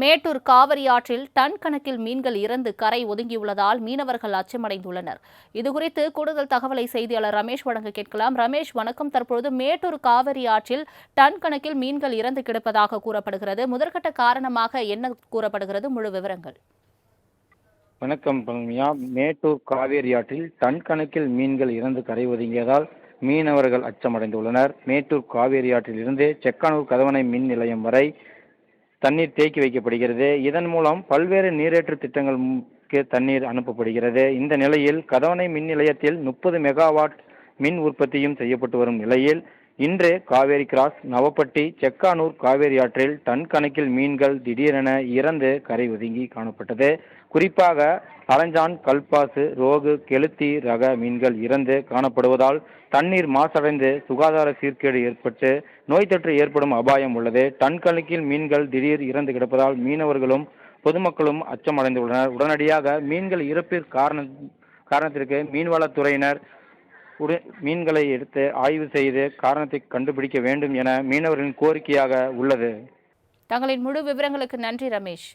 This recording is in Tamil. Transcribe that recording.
மேட்டூர் காவிரி ஆற்றில் டன் கணக்கில் மீன்கள் இறந்து கரை ஒதுங்கியுள்ளதால் மீனவர்கள் அச்சமடைந்துள்ளனர். இதுகுறித்து கூடுதல் தகவலை செய்தியாளர் ரமேஷ் வழங்க கேட்கலாம். ரமேஷ் வணக்கம். தற்பொழுது மேட்டூர் காவிரி ஆற்றில் டன் கணக்கில் மீன்கள் இறந்து கிடப்பதாக கூறப்படுகிறது. முதற்கட்ட காரணமாக என்ன கூறப்படுகிறது? முழு விவரங்கள். வணக்கம் பழனியா. மேட்டூர் காவேரி ஆற்றில் டன் கணக்கில் மீன்கள் இறந்து கரை ஒதுங்கியதால் மீனவர்கள் அச்சமடைந்துள்ளனர். மேட்டூர் காவேரி ஆற்றில் இருந்து செக்கானூர் கதவணை மின் நிலையம் வரை தண்ணீர் தேக்கி வைக்கப்படுகிறது. இதன் மூலம் பல்வேறு நீரேற்று திட்டங்களுக்கு தண்ணீர் அனுப்பப்படுகிறது. இந்த நிலையில் கதவணை மின் நிலையத்தில் முப்பது மெகாவாட் மின் உற்பத்தியும் செய்யப்பட்டு வரும் நிலையில் இன்று காவேரி கிராஸ் நவப்பட்டி செக்கானூர் காவேரி ஆற்றில் டன் கணக்கில் மீன்கள் திடீரென இறந்து கரை ஒதுங்கி காணப்பட்டது. குறிப்பாக அலஞ்சான் கல்பாசு ரோகு கெளுத்தி ரக மீன்கள் இறந்து காணப்படுவதால் தண்ணீர் மாசடைந்து சுகாதார சீர்கேடு ஏற்பட்டு நோய் தொற்று ஏற்படும் அபாயம் உள்ளது. டன் கணக்கில் மீன்கள் திடீர் இறந்து கிடப்பதால் மீனவர்களும் பொதுமக்களும் அச்சமடைந்துள்ளனர். உடனடியாக மீன்கள் இறப்பிற்கு காரண காரணத்திற்கு மீன்வளத்துறையினர் உடு மீன்களை எடுத்து ஆய்வு செய்து காரணத்தை கண்டுபிடிக்க வேண்டும் என மீனவர்களின் கோரிக்கையாக உள்ளது. தங்களின் முழு விவரங்களுக்கு நன்றி ரமேஷ்.